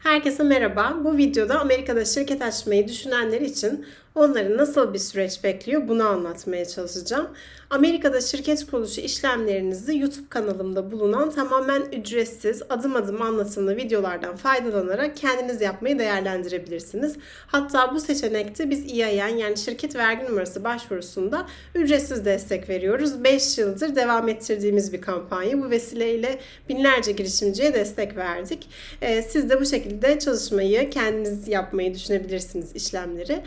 Herkese merhaba. Bu videoda Amerika'da şirket açmayı düşünenler için onları nasıl bir süreç bekliyor bunu anlatmaya çalışacağım. Amerika'da şirket kuruluşu işlemlerinizi YouTube kanalımda bulunan tamamen ücretsiz adım adım anlatımlı videolardan faydalanarak kendiniz yapmayı değerlendirebilirsiniz. Hatta bu seçenekte biz EIN yani şirket vergi numarası başvurusunda ücretsiz destek veriyoruz. 5 yıldır devam ettirdiğimiz bir kampanya. Bu vesileyle binlerce girişimciye destek verdik. Ee, siz de bu şekilde çalışmayı kendiniz yapmayı düşünebilirsiniz işlemleri.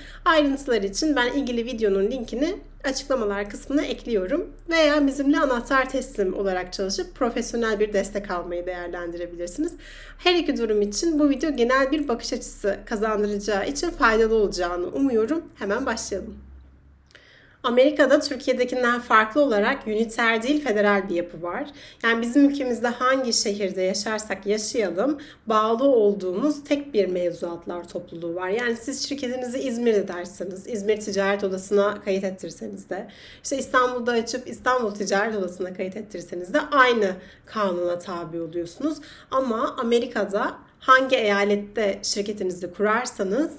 Ayrıntılar için ben ilgili videonun linkini açıklamalar kısmına ekliyorum. Veya bizimle anahtar teslim olarak çalışıp profesyonel bir destek almayı değerlendirebilirsiniz. Her iki durum için bu video genel bir bakış açısı kazandıracağı için faydalı olacağını umuyorum. Hemen başlayalım. Amerika'da Türkiye'dekinden farklı olarak üniter değil federal bir yapı var. Yani bizim ülkemizde hangi şehirde yaşarsak yaşayalım bağlı olduğumuz tek bir mevzuatlar topluluğu var. Yani siz şirketinizi İzmir'de derseniz İzmir Ticaret Odası'na kayıt ettirseniz de işte İstanbul'da açıp İstanbul Ticaret Odası'na kayıt ettirseniz de aynı kanuna tabi oluyorsunuz. Ama Amerika'da hangi eyalette şirketinizi kurarsanız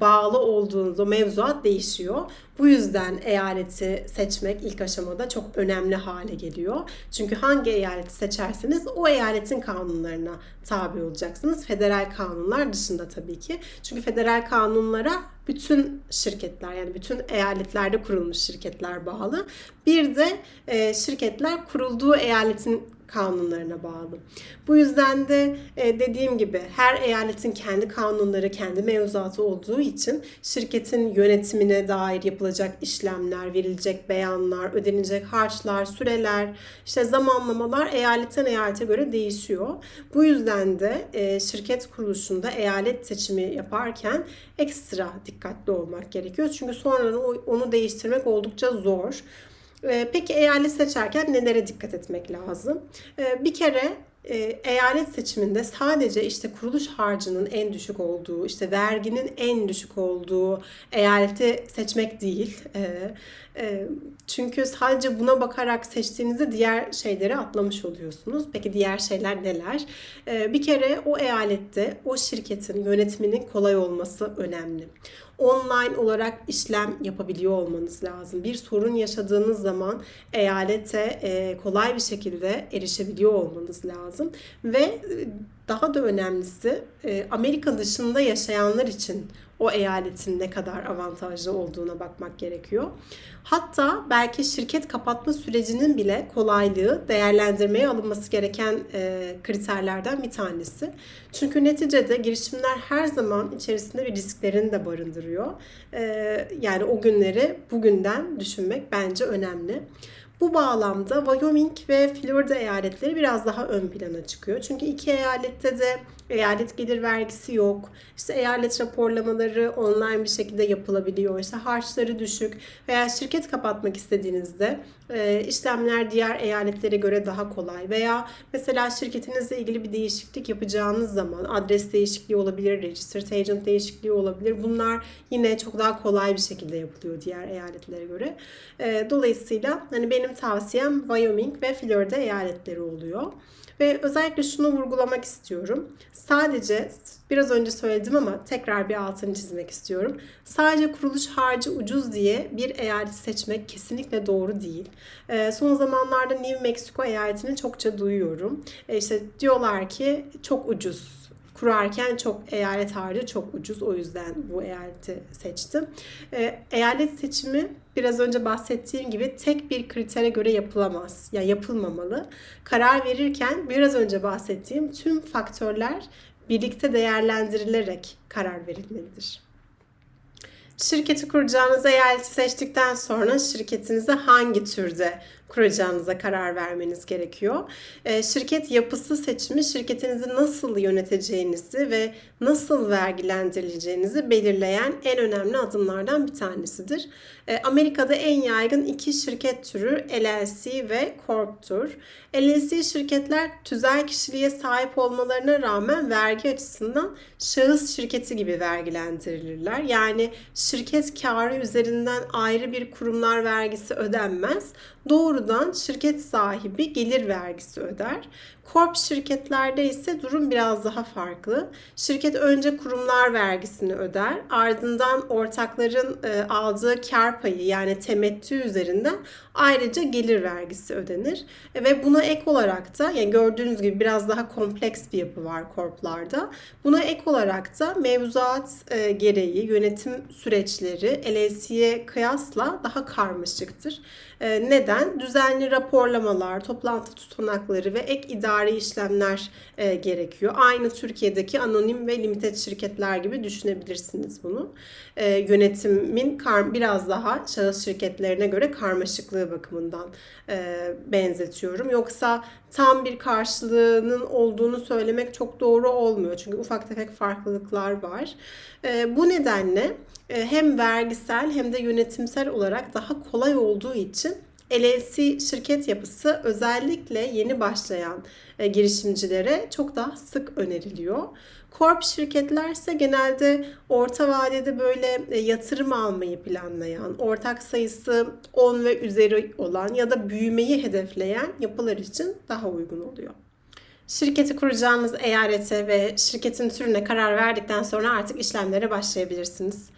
bağlı olduğunuz o mevzuat değişiyor. Bu yüzden eyaleti seçmek ilk aşamada çok önemli hale geliyor. Çünkü hangi eyaleti seçerseniz o eyaletin kanunlarına tabi olacaksınız. Federal kanunlar dışında tabii ki. Çünkü federal kanunlara bütün şirketler yani bütün eyaletlerde kurulmuş şirketler bağlı. Bir de e, şirketler kurulduğu eyaletin kanunlarına bağlı. Bu yüzden de e, dediğim gibi her eyaletin kendi kanunları, kendi mevzuatı olduğu için şirketin yönetimine dair yapılacak işlemler, verilecek beyanlar, ödenecek harçlar, süreler, işte zamanlamalar eyaletten eyalete göre değişiyor. Bu yüzden de e, şirket kuruluşunda eyalet seçimi yaparken ekstra dikkatli olmak gerekiyor. Çünkü sonradan onu değiştirmek oldukça zor. Ee, peki eyalet seçerken nelere dikkat etmek lazım? Ee, bir kere e, eyalet seçiminde sadece işte kuruluş harcının en düşük olduğu, işte verginin en düşük olduğu eyaleti seçmek değil. E, çünkü sadece buna bakarak seçtiğinizde diğer şeyleri atlamış oluyorsunuz. Peki diğer şeyler neler? Bir kere o eyalette o şirketin yönetiminin kolay olması önemli online olarak işlem yapabiliyor olmanız lazım. Bir sorun yaşadığınız zaman eyalete kolay bir şekilde erişebiliyor olmanız lazım. Ve daha da önemlisi e, Amerika dışında yaşayanlar için o eyaletin ne kadar avantajlı olduğuna bakmak gerekiyor. Hatta belki şirket kapatma sürecinin bile kolaylığı değerlendirmeye alınması gereken e, kriterlerden bir tanesi. Çünkü neticede girişimler her zaman içerisinde bir risklerini de barındırıyor. E, yani o günleri bugünden düşünmek bence önemli. Bu bağlamda Wyoming ve Florida eyaletleri biraz daha ön plana çıkıyor. Çünkü iki eyalette de eyalet gelir vergisi yok. İşte eyalet raporlamaları online bir şekilde yapılabiliyor. İşte harçları düşük veya şirket kapatmak istediğinizde e, işlemler diğer eyaletlere göre daha kolay veya mesela şirketinizle ilgili bir değişiklik yapacağınız zaman adres değişikliği olabilir, registered agent değişikliği olabilir. Bunlar yine çok daha kolay bir şekilde yapılıyor diğer eyaletlere göre. E, dolayısıyla hani benim tavsiyem Wyoming ve Florida eyaletleri oluyor. Ve özellikle şunu vurgulamak istiyorum. Sadece biraz önce söyledim ama tekrar bir altını çizmek istiyorum. Sadece kuruluş harcı ucuz diye bir eyalet seçmek kesinlikle doğru değil. E, son zamanlarda New Mexico eyaletini çokça duyuyorum. E, işte diyorlar ki çok ucuz kurarken çok eyalet harcı çok ucuz. O yüzden bu eyaleti seçtim. E, eyalet seçimi biraz önce bahsettiğim gibi tek bir kritere göre yapılamaz. Ya yani yapılmamalı. Karar verirken biraz önce bahsettiğim tüm faktörler birlikte değerlendirilerek karar verilmelidir. Şirketi kuracağınız eyaleti seçtikten sonra şirketinizi hangi türde kuracağınıza karar vermeniz gerekiyor. E, şirket yapısı seçimi şirketinizi nasıl yöneteceğinizi ve nasıl vergilendirileceğinizi belirleyen en önemli adımlardan bir tanesidir. E, Amerika'da en yaygın iki şirket türü LLC ve Corp'tur. LLC şirketler tüzel kişiliğe sahip olmalarına rağmen vergi açısından şahıs şirketi gibi vergilendirilirler. Yani şirket karı üzerinden ayrı bir kurumlar vergisi ödenmez. Doğrudan şirket sahibi gelir vergisi öder. Korp şirketlerde ise durum biraz daha farklı. Şirket önce kurumlar vergisini öder, ardından ortakların e, aldığı kar payı yani temettü üzerinden ayrıca gelir vergisi ödenir. E, ve buna ek olarak da yani gördüğünüz gibi biraz daha kompleks bir yapı var korplarda. Buna ek olarak da mevzuat e, gereği yönetim süreçleri LLC'ye kıyasla daha karmaşıktır. Neden? Düzenli raporlamalar, toplantı tutanakları ve ek idari işlemler e, gerekiyor. Aynı Türkiye'deki anonim ve limited şirketler gibi düşünebilirsiniz bunu. E, yönetimin kar, biraz daha şahıs şirketlerine göre karmaşıklığı bakımından e, benzetiyorum. Yoksa tam bir karşılığının olduğunu söylemek çok doğru olmuyor. Çünkü ufak tefek farklılıklar var. E, bu nedenle e, hem vergisel hem de yönetimsel olarak daha kolay olduğu için LLC şirket yapısı özellikle yeni başlayan e, girişimcilere çok daha sık öneriliyor. Korp şirketler ise genelde orta vadede böyle e, yatırım almayı planlayan, ortak sayısı 10 ve üzeri olan ya da büyümeyi hedefleyen yapılar için daha uygun oluyor. Şirketi kuracağınız eyalete ve şirketin türüne karar verdikten sonra artık işlemlere başlayabilirsiniz.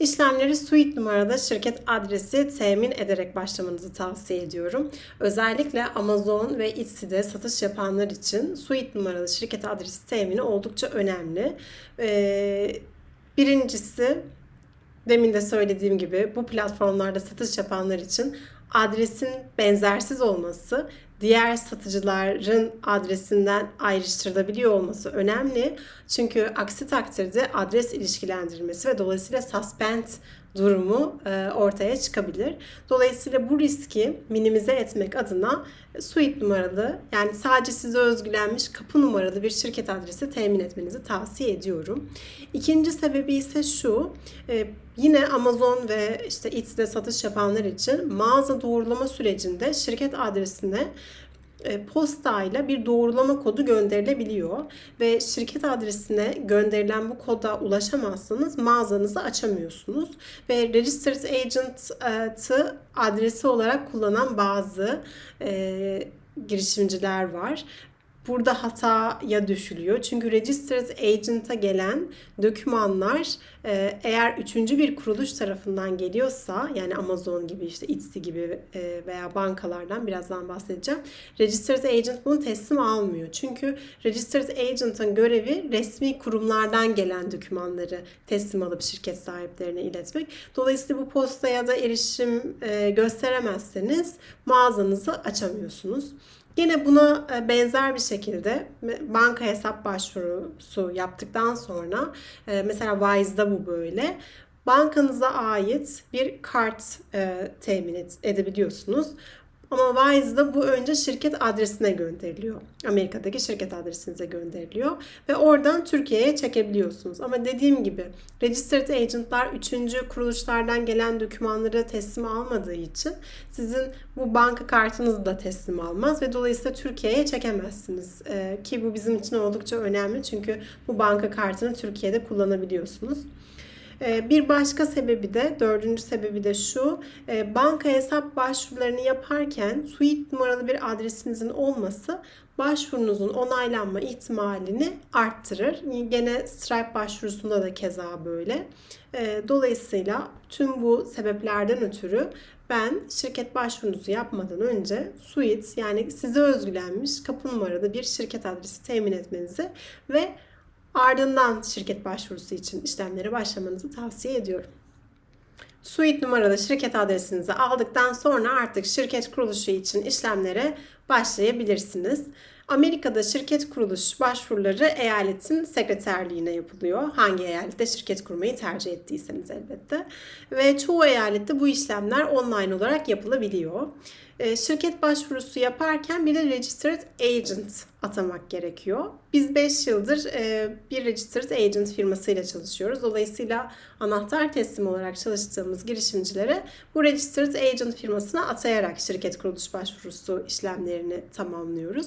İşlemleri suite numarada şirket adresi temin ederek başlamanızı tavsiye ediyorum. Özellikle Amazon ve Etsy'de satış yapanlar için suite numaralı şirket adresi temini oldukça önemli. Ee, birincisi demin de söylediğim gibi bu platformlarda satış yapanlar için adresin benzersiz olması diğer satıcıların adresinden ayrıştırılabiliyor olması önemli. Çünkü aksi takdirde adres ilişkilendirmesi ve dolayısıyla suspend durumu e, ortaya çıkabilir. Dolayısıyla bu riski minimize etmek adına suite numaralı yani sadece size özgülenmiş kapı numaralı bir şirket adresi temin etmenizi tavsiye ediyorum. İkinci sebebi ise şu. E, yine Amazon ve işte Etsy'de satış yapanlar için mağaza doğrulama sürecinde şirket adresine e, postayla bir doğrulama kodu gönderilebiliyor ve şirket adresine gönderilen bu koda ulaşamazsanız mağazanızı açamıyorsunuz ve Registered Agent'ı adresi olarak kullanan bazı e, girişimciler var burada hataya düşülüyor. Çünkü Registered Agent'a gelen dokümanlar e, eğer üçüncü bir kuruluş tarafından geliyorsa yani Amazon gibi işte Etsy gibi e, veya bankalardan birazdan bahsedeceğim. Registered Agent bunu teslim almıyor. Çünkü Registered Agent'ın görevi resmi kurumlardan gelen dokümanları teslim alıp şirket sahiplerine iletmek. Dolayısıyla bu postaya da erişim e, gösteremezseniz mağazanızı açamıyorsunuz. Yine buna benzer bir şekilde banka hesap başvurusu yaptıktan sonra e, mesela Wise'da bu böyle bankanıza ait bir kart e, temin edebiliyorsunuz. Ama Wise'da bu önce şirket adresine gönderiliyor. Amerika'daki şirket adresinize gönderiliyor. Ve oradan Türkiye'ye çekebiliyorsunuz. Ama dediğim gibi Registered Agent'lar üçüncü kuruluşlardan gelen dokümanları teslim almadığı için sizin bu banka kartınızı da teslim almaz ve dolayısıyla Türkiye'ye çekemezsiniz. Ee, ki bu bizim için oldukça önemli çünkü bu banka kartını Türkiye'de kullanabiliyorsunuz. Ee, bir başka sebebi de, dördüncü sebebi de şu. E, banka hesap başvurularını yaparken suite numaralı bir adresinizin olması başvurunuzun onaylanma ihtimalini arttırır. Gene Stripe başvurusunda da keza böyle. Ee, dolayısıyla tüm bu sebeplerden ötürü ben şirket başvurunuzu yapmadan önce suite yani size özgülenmiş kapı numaralı bir şirket adresi temin etmenizi ve Ardından şirket başvurusu için işlemlere başlamanızı tavsiye ediyorum. Suite numaralı şirket adresinizi aldıktan sonra artık şirket kuruluşu için işlemlere başlayabilirsiniz. Amerika'da şirket kuruluş başvuruları eyaletin sekreterliğine yapılıyor. Hangi eyalette şirket kurmayı tercih ettiyseniz elbette. Ve çoğu eyalette bu işlemler online olarak yapılabiliyor. Ee, şirket başvurusu yaparken bir de registered agent atamak gerekiyor. Biz 5 yıldır e, bir registered agent firmasıyla çalışıyoruz. Dolayısıyla anahtar teslim olarak çalıştığımız girişimcilere bu registered agent firmasına atayarak şirket kuruluş başvurusu işlemleri işlemlerini tamamlıyoruz.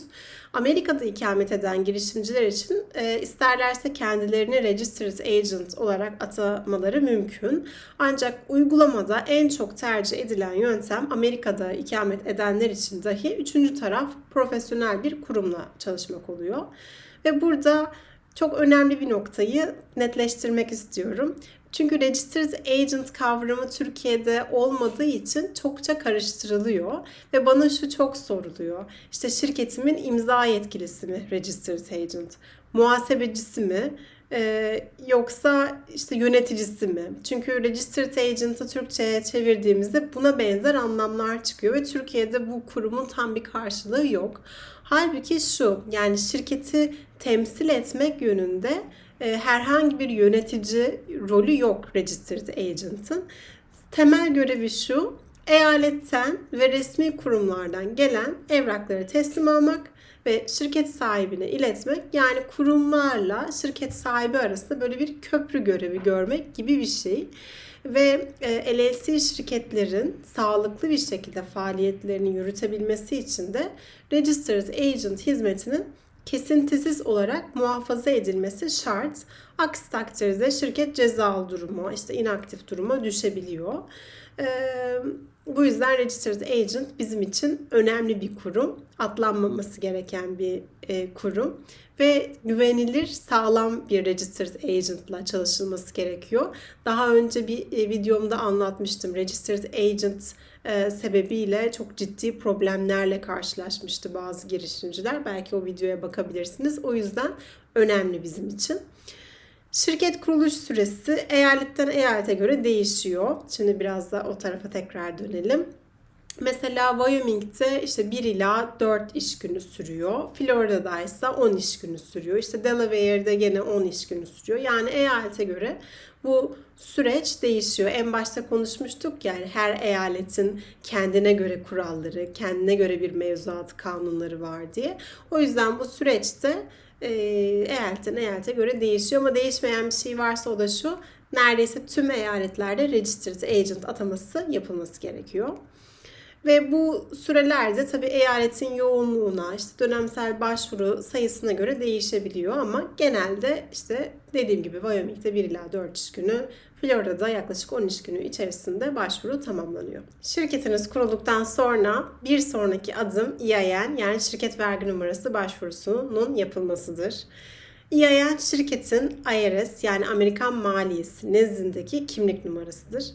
Amerika'da ikamet eden girişimciler için e, isterlerse kendilerini Registered Agent olarak atamaları mümkün. Ancak uygulamada en çok tercih edilen yöntem Amerika'da ikamet edenler için dahi üçüncü taraf profesyonel bir kurumla çalışmak oluyor. Ve burada çok önemli bir noktayı netleştirmek istiyorum. Çünkü Registered Agent kavramı Türkiye'de olmadığı için çokça karıştırılıyor ve bana şu çok soruluyor. İşte şirketimin imza yetkilisi mi Registered Agent? Muhasebecisi mi? Ee, yoksa işte yöneticisi mi? Çünkü Registered Agent'ı Türkçe'ye çevirdiğimizde buna benzer anlamlar çıkıyor ve Türkiye'de bu kurumun tam bir karşılığı yok. Halbuki şu yani şirketi temsil etmek yönünde e, herhangi bir yönetici rolü yok Registered Agent'ın. Temel görevi şu, eyaletten ve resmi kurumlardan gelen evrakları teslim almak ve şirket sahibine iletmek yani kurumlarla şirket sahibi arasında böyle bir köprü görevi görmek gibi bir şey. Ve e, LLC şirketlerin sağlıklı bir şekilde faaliyetlerini yürütebilmesi için de Registered Agent hizmetinin kesintisiz olarak muhafaza edilmesi şart. Aksi takdirde şirket cezalı duruma, işte inaktif duruma düşebiliyor. Bu yüzden Registered Agent bizim için önemli bir kurum. Atlanmaması gereken bir e, kurum. Ve güvenilir, sağlam bir Registered Agent'la çalışılması gerekiyor. Daha önce bir e, videomda anlatmıştım. Registered Agent e, sebebiyle çok ciddi problemlerle karşılaşmıştı bazı girişimciler. Belki o videoya bakabilirsiniz. O yüzden önemli bizim için. Şirket kuruluş süresi eyaletten eyalete göre değişiyor. Şimdi biraz da o tarafa tekrar dönelim. Mesela Wyoming'de işte 1 ila 4 iş günü sürüyor. Florida'da ise 10 iş günü sürüyor. İşte Delaware'de gene 10 iş günü sürüyor. Yani eyalete göre bu süreç değişiyor. En başta konuşmuştuk yani her eyaletin kendine göre kuralları, kendine göre bir mevzuat kanunları var diye. O yüzden bu süreçte e, eyaletten eyalete göre değişiyor ama değişmeyen bir şey varsa o da şu. Neredeyse tüm eyaletlerde registered agent ataması yapılması gerekiyor. Ve bu sürelerde tabii eyaletin yoğunluğuna, işte dönemsel başvuru sayısına göre değişebiliyor ama genelde işte dediğim gibi Wyoming'de 1 ila 4 iş günü, Florida'da yaklaşık 10 iş günü içerisinde başvuru tamamlanıyor. Şirketiniz kurulduktan sonra bir sonraki adım EIN yani şirket vergi numarası başvurusunun yapılmasıdır. EIN şirketin IRS yani Amerikan Maliyesi nezdindeki kimlik numarasıdır.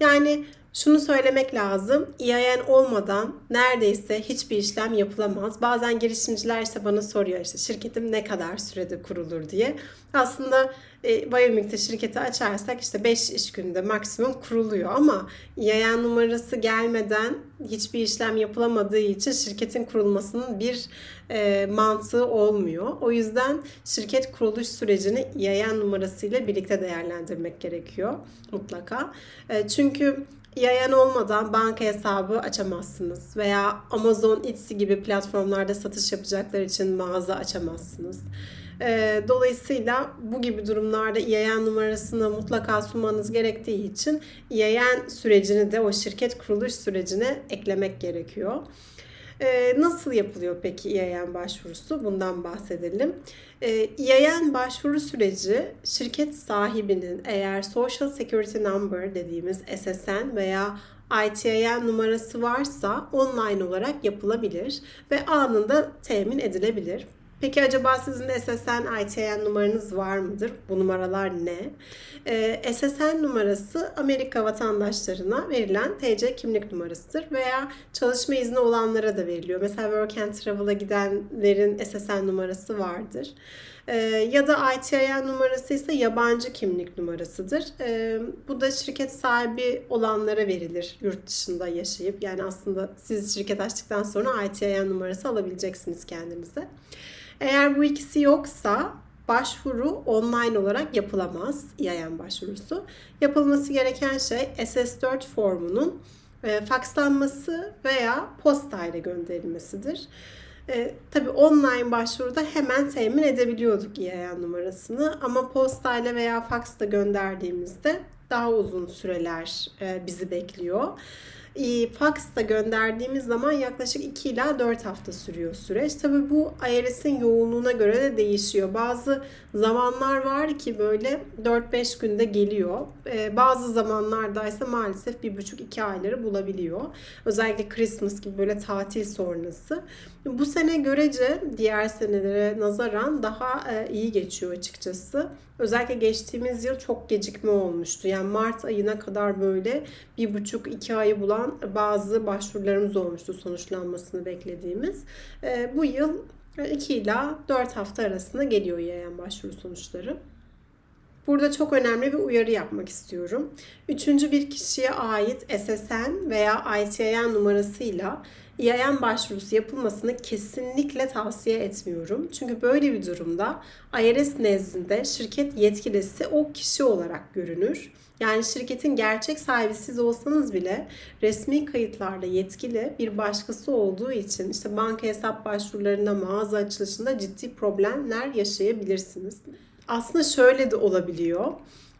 Yani şunu söylemek lazım. EIN olmadan neredeyse hiçbir işlem yapılamaz. Bazen girişimciler ise bana soruyor işte şirketim ne kadar sürede kurulur diye. Aslında e, Wyoming'de şirketi açarsak işte 5 iş günde maksimum kuruluyor ama EIN numarası gelmeden hiçbir işlem yapılamadığı için şirketin kurulmasının bir e, mantığı olmuyor. O yüzden şirket kuruluş sürecini EIN numarasıyla birlikte değerlendirmek gerekiyor mutlaka. E, çünkü EIN olmadan banka hesabı açamazsınız veya Amazon, Etsy gibi platformlarda satış yapacaklar için mağaza açamazsınız. Ee, dolayısıyla bu gibi durumlarda EIN numarasını mutlaka sunmanız gerektiği için EIN sürecini de o şirket kuruluş sürecine eklemek gerekiyor. Ee, nasıl yapılıyor peki EIN başvurusu? Bundan bahsedelim. Ee, EIN başvuru süreci şirket sahibinin eğer Social Security Number dediğimiz SSN veya ITIN numarası varsa online olarak yapılabilir ve anında temin edilebilir. Peki acaba sizin SSN, ITN numaranız var mıdır? Bu numaralar ne? Ee, SSN numarası Amerika vatandaşlarına verilen TC kimlik numarasıdır veya çalışma izni olanlara da veriliyor. Mesela Work and Travel'a gidenlerin SSN numarası vardır. Ee, ya da ITIN numarası ise yabancı kimlik numarasıdır. Ee, bu da şirket sahibi olanlara verilir yurt dışında yaşayıp. Yani aslında siz şirket açtıktan sonra ITIN numarası alabileceksiniz kendinize. Eğer bu ikisi yoksa başvuru online olarak yapılamaz. EIN başvurusu. Yapılması gereken şey SS4 formunun e, fakslanması veya postayla gönderilmesidir. E, tabii online başvuruda hemen temin edebiliyorduk EIN numarasını ama postayla veya faksla gönderdiğimizde daha uzun süreler e, bizi bekliyor. E, faxla gönderdiğimiz zaman yaklaşık 2 ila 4 hafta sürüyor süreç. Tabii bu IRS'in yoğunluğuna göre de değişiyor. Bazı zamanlar var ki böyle 4-5 günde geliyor. E, bazı zamanlarda ise maalesef 1,5-2 ayları bulabiliyor. Özellikle Christmas gibi böyle tatil sonrası. Bu sene görece diğer senelere nazaran daha e, iyi geçiyor açıkçası. Özellikle geçtiğimiz yıl çok gecikme olmuştu. Yani Mart ayına kadar böyle bir buçuk iki ayı bulan bazı başvurularımız olmuştu sonuçlanmasını beklediğimiz. E, bu yıl 2 ila 4 hafta arasında geliyor yayan başvuru sonuçları. Burada çok önemli bir uyarı yapmak istiyorum. Üçüncü bir kişiye ait SSN veya ITIN numarasıyla EIN başvurusu yapılmasını kesinlikle tavsiye etmiyorum. Çünkü böyle bir durumda IRS nezdinde şirket yetkilisi o kişi olarak görünür. Yani şirketin gerçek sahibi siz olsanız bile resmi kayıtlarda yetkili bir başkası olduğu için işte banka hesap başvurularında, mağaza açılışında ciddi problemler yaşayabilirsiniz. Aslında şöyle de olabiliyor.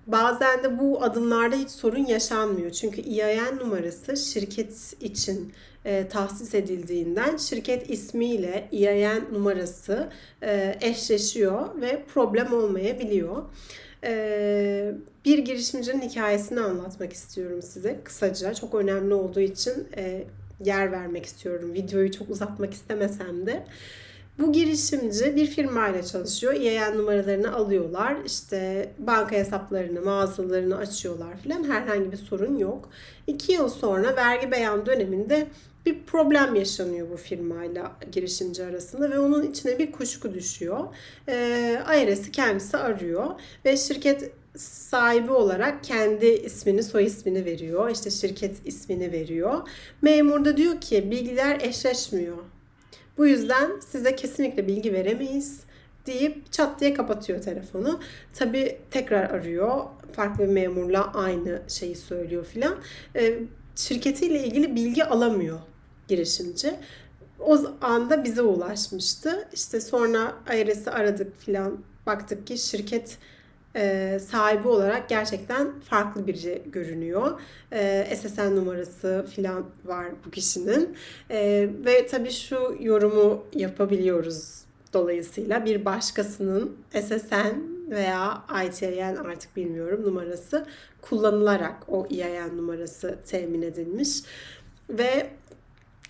Bazen de bu adımlarda hiç sorun yaşanmıyor. Çünkü EIN numarası şirket için e, tahsis edildiğinden şirket ismiyle EIN numarası e, eşleşiyor ve problem olmayabiliyor. E, bir girişimcinin hikayesini anlatmak istiyorum size kısaca. Çok önemli olduğu için e, yer vermek istiyorum. Videoyu çok uzatmak istemesem de. Bu girişimci bir firmayla çalışıyor. EIN numaralarını alıyorlar. İşte banka hesaplarını, mağazalarını açıyorlar filan. Herhangi bir sorun yok. İki yıl sonra vergi beyan döneminde bir problem yaşanıyor bu firmayla girişimci arasında ve onun içine bir kuşku düşüyor. E, IRS'i kendisi arıyor ve şirket sahibi olarak kendi ismini, soy ismini veriyor. İşte şirket ismini veriyor. Memur da diyor ki bilgiler eşleşmiyor. Bu yüzden size kesinlikle bilgi veremeyiz deyip çat diye kapatıyor telefonu. Tabi tekrar arıyor. Farklı bir memurla aynı şeyi söylüyor filan. E, şirketiyle ilgili bilgi alamıyor girişimci. O anda bize ulaşmıştı. İşte sonra IRS'i aradık filan. Baktık ki şirket e, sahibi olarak gerçekten farklı biri görünüyor. E, SSN numarası falan var bu kişinin. E, ve tabii şu yorumu yapabiliyoruz dolayısıyla bir başkasının SSN veya ITIN artık bilmiyorum numarası kullanılarak o EIN numarası temin edilmiş. Ve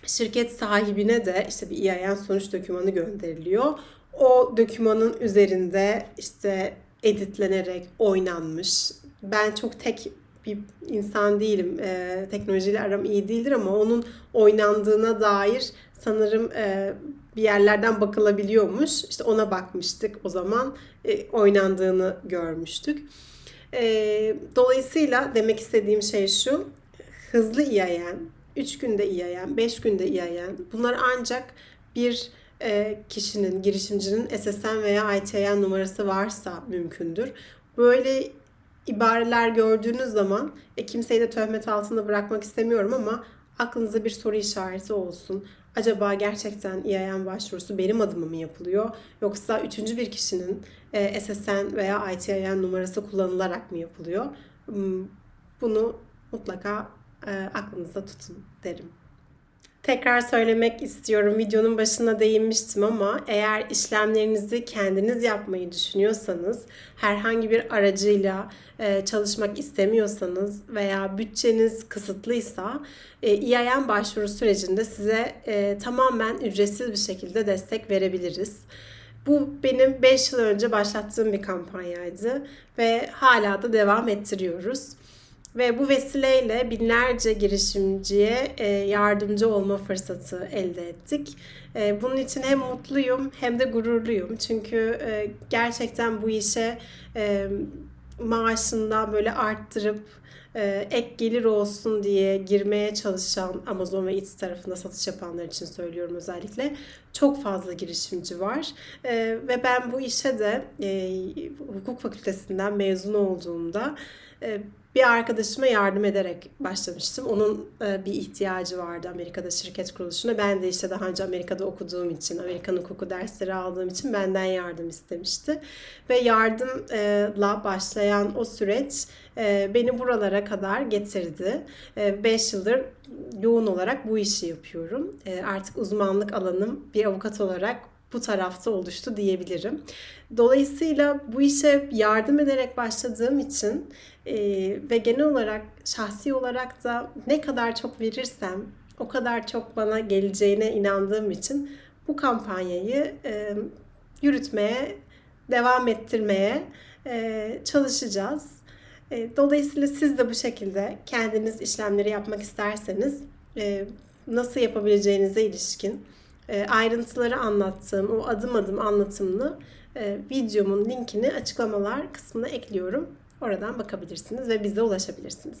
şirket sahibine de işte bir EIN sonuç dokümanı gönderiliyor. O dokümanın üzerinde işte editlenerek oynanmış. Ben çok tek bir insan değilim. E, teknolojiyle aram iyi değildir ama onun oynandığına dair sanırım e, bir yerlerden bakılabiliyormuş. İşte ona bakmıştık o zaman. E, oynandığını görmüştük. E, dolayısıyla demek istediğim şey şu. Hızlı EIN, 3 günde EIN, 5 günde EIN bunlar ancak bir e, kişinin, girişimcinin SSN veya ITN numarası varsa mümkündür. Böyle ibareler gördüğünüz zaman e, kimseyi de töhmet altında bırakmak istemiyorum ama aklınıza bir soru işareti olsun. Acaba gerçekten EIN başvurusu benim adıma mı yapılıyor? Yoksa üçüncü bir kişinin e, SSN veya ITIN numarası kullanılarak mı yapılıyor? Hmm, bunu mutlaka e, aklınızda tutun derim. Tekrar söylemek istiyorum. Videonun başına değinmiştim ama eğer işlemlerinizi kendiniz yapmayı düşünüyorsanız, herhangi bir aracıyla e, çalışmak istemiyorsanız veya bütçeniz kısıtlıysa EIN başvuru sürecinde size e, tamamen ücretsiz bir şekilde destek verebiliriz. Bu benim 5 yıl önce başlattığım bir kampanyaydı ve hala da devam ettiriyoruz. Ve bu vesileyle binlerce girişimciye e, yardımcı olma fırsatı elde ettik. E, bunun için hem mutluyum hem de gururluyum. Çünkü e, gerçekten bu işe maaşından böyle arttırıp ek gelir olsun diye girmeye çalışan Amazon ve Eats tarafında satış yapanlar için söylüyorum özellikle. Çok fazla girişimci var. ve ben bu işe de hukuk fakültesinden mezun olduğumda bir arkadaşıma yardım ederek başlamıştım. Onun e, bir ihtiyacı vardı Amerika'da şirket kuruluşuna. Ben de işte daha önce Amerika'da okuduğum için, Amerikan hukuku dersleri aldığım için benden yardım istemişti. Ve yardımla başlayan o süreç e, beni buralara kadar getirdi. 5 yıldır yoğun olarak bu işi yapıyorum. E, Artık uzmanlık alanım bir avukat olarak bu tarafta oluştu diyebilirim. Dolayısıyla bu işe yardım ederek başladığım için e, ve genel olarak şahsi olarak da ne kadar çok verirsem o kadar çok bana geleceğine inandığım için bu kampanyayı e, yürütmeye, devam ettirmeye e, çalışacağız. E, dolayısıyla siz de bu şekilde kendiniz işlemleri yapmak isterseniz e, nasıl yapabileceğinize ilişkin e, ayrıntıları anlattığım o adım adım anlatımlı e, videomun linkini açıklamalar kısmına ekliyorum. Oradan bakabilirsiniz ve bize ulaşabilirsiniz.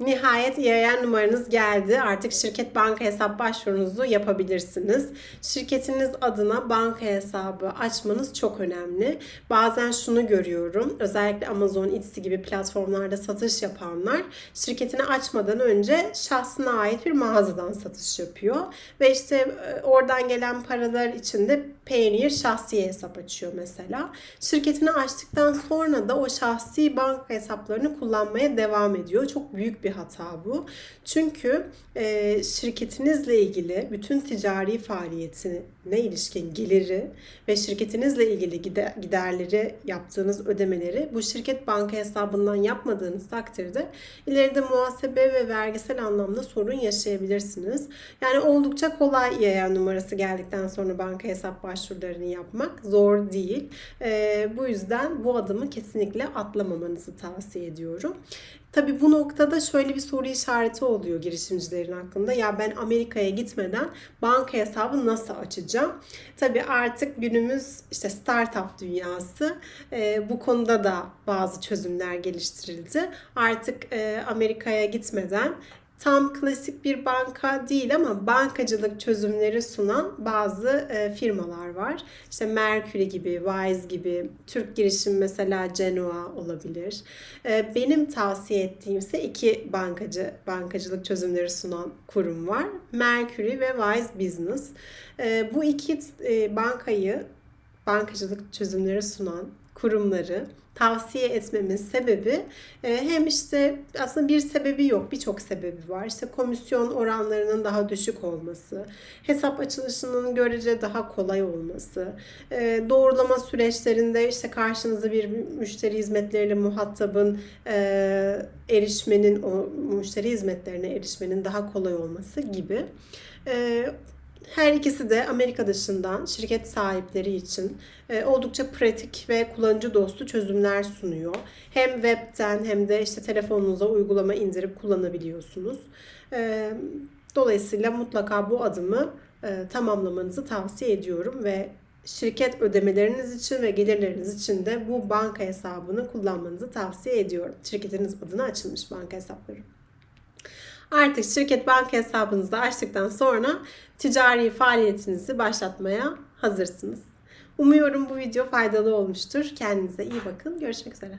Nihayet EIN numaranız geldi. Artık şirket banka hesap başvurunuzu yapabilirsiniz. Şirketiniz adına banka hesabı açmanız çok önemli. Bazen şunu görüyorum. Özellikle Amazon, Etsy gibi platformlarda satış yapanlar şirketini açmadan önce şahsına ait bir mağazadan satış yapıyor. Ve işte e, oradan gelen paralar içinde Payoneer şahsi hesap açıyor mesela. Şirketini açtıktan sonra da o şahsi banka hesaplarını kullanmaya devam ediyor. Çok büyük bir hata bu. Çünkü e, şirketinizle ilgili bütün ticari faaliyetine ilişkin geliri ve şirketinizle ilgili gider, giderleri yaptığınız ödemeleri bu şirket banka hesabından yapmadığınız takdirde ileride muhasebe ve vergisel anlamda sorun yaşayabilirsiniz. Yani oldukça kolay EIN numarası geldikten sonra banka hesap başvurularını yapmak zor değil. E, bu yüzden bu adımı kesinlikle atlamamanızı tavsiye ediyorum. Tabii bu noktada şöyle bir soru işareti oluyor girişimcilerin aklında. Ya ben Amerika'ya gitmeden banka hesabı nasıl açacağım? Tabii artık günümüz işte startup dünyası. E, bu konuda da bazı çözümler geliştirildi. Artık e, Amerika'ya gitmeden tam klasik bir banka değil ama bankacılık çözümleri sunan bazı e, firmalar var. İşte Mercury gibi, Wise gibi, Türk girişim mesela Genoa olabilir. E, benim tavsiye ettiğim ise iki bankacı bankacılık çözümleri sunan kurum var. Mercury ve Wise Business. E, bu iki bankayı bankacılık çözümleri sunan kurumları tavsiye etmemin sebebi e, hem işte aslında bir sebebi yok birçok sebebi var. İşte komisyon oranlarının daha düşük olması, hesap açılışının görece daha kolay olması, e, doğrulama süreçlerinde işte karşınızda bir müşteri hizmetleriyle muhatabın e, erişmenin o müşteri hizmetlerine erişmenin daha kolay olması gibi. Her ikisi de Amerika dışından şirket sahipleri için e, oldukça pratik ve kullanıcı dostu çözümler sunuyor. Hem webten hem de işte telefonunuza uygulama indirip kullanabiliyorsunuz. E, dolayısıyla mutlaka bu adımı e, tamamlamanızı tavsiye ediyorum ve şirket ödemeleriniz için ve gelirleriniz için de bu banka hesabını kullanmanızı tavsiye ediyorum. Şirketiniz adına açılmış banka hesapları. Artık şirket banka hesabınızı açtıktan sonra ticari faaliyetinizi başlatmaya hazırsınız. Umuyorum bu video faydalı olmuştur. Kendinize iyi bakın. Görüşmek üzere.